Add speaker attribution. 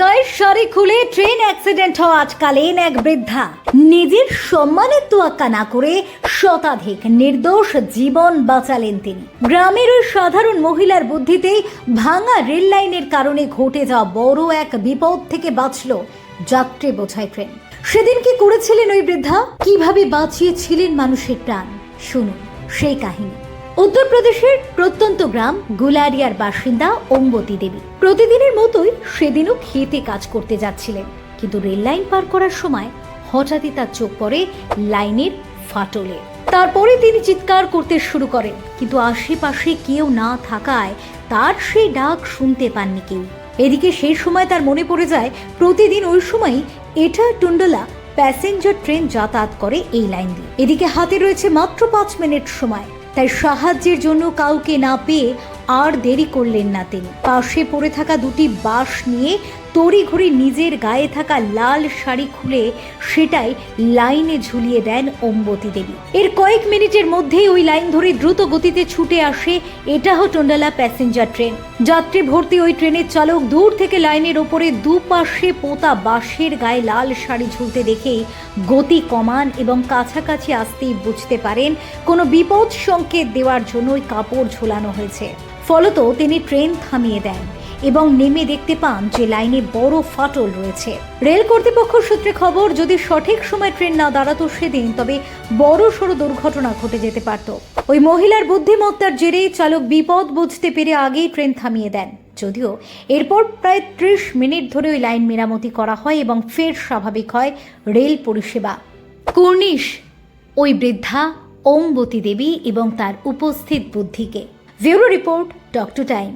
Speaker 1: গায়ে শাড়ি খুলে train accident হওয়া আজকালীন এক বৃদ্ধা। নিজের সম্মানের তোয়াক্কা না করে শতাধিক নির্দোষ জীবন বাঁচালেন তিনি। গ্রামের ওই সাধারণ মহিলার বুদ্ধিতেই ভাঙা রেল লাইনের কারণে ঘটে যাওয়া বড় এক বিপদ থেকে বাঁচল যাত্রী বোঝাই ট্রেন সেদিন কি করেছিলেন ওই বৃদ্ধা? কীভাবে বাঁচিয়েছিলেন মানুষের প্রাণ? শুনুন সেই কাহিনী। উত্তরপ্রদেশের প্রত্যন্ত গ্রাম গুলারিয়ার বাসিন্দা অম্বতী দেবী। প্রতিদিনের মতোই সেদিনও খেতে কাজ করতে যাচ্ছিলেন, কিন্তু রেল লাইন পার করার সময় হঠাৎই তার চোখ পড়ে লাইনের ফাটলে। তারপরে তিনি চিৎকার করতে শুরু করেন, কিন্তু আশেপাশে কেউ না থাকায় তার সেই ডাক শুনতে পাননি কেউ। এদিকে সেই সময় তার মনে পড়ে যায়, প্রতিদিন ওই সময় এটা টুন্ডলা প্যাসেঞ্জার ট্রেন যাতায়াত করে এই লাইন দিয়ে। এদিকে হাতে রয়েছে মাত্র পাঁচ মিনিট সময়। তাই সাহায্যের জন্য কাউকে না পেয়ে আর দেরি করলেন না তিনি। পাশে পড়ে থাকা দুটি বাঁশ নিয়ে তড়িঘড়ি নিজের গায়ে থাকা লাল শাড়ি খুলে সেটাই লাইনে ঝুলিয়ে দেন অম্বতী দেবী। এর কয়েক মিনিটের মধ্যেই ওই লাইন ধরে দ্রুত গতিতে ছুটে আসে এটাহ টন্ডালা প্যাসেঞ্জার ট্রেন। যাত্রী ভর্তি ওই ট্রেনের চালক দূর থেকে লাইনের ওপরে দুপাশে পোতা বাঁশের গায়ে লাল শাড়ি ঝুলতে দেখেই গতি কমান এবং কাছাকাছি আসতেই বুঝতে পারেন কোনো বিপদ সংকেত দেওয়ার জন্য ওই কাপড় ঝোলানো হয়েছে। ফলত তিনি ট্রেন থামিয়ে দেন। এবং নেমে দেখতে পান যে লাইনে বড় ফাটল রয়েছে। রেল কর্তৃপক্ষ সূত্রে খবর, যদি সঠিক সময় ট্রেন না দাঁড়াতো সেদিন, তবে বড় সড়ো দুর্ঘটনা ঘটে যেতে পারত। ওই মহিলার বুদ্ধিমত্তার জেরে চালক বিপদ বুঝতে পেরে আগেই ট্রেন থামিয়ে দেন। যদিও এরপর প্রায় ত্রিশ মিনিট ধরে ওই লাইন মেরামতি করা হয় এবং ফের স্বাভাবিক হয় রেল পরিষেবা। কর্নিশ, ওই বৃদ্ধা ওমবতী দেবী এবং তার উপস্থিত বুদ্ধিকে। Bureau report, doctor time.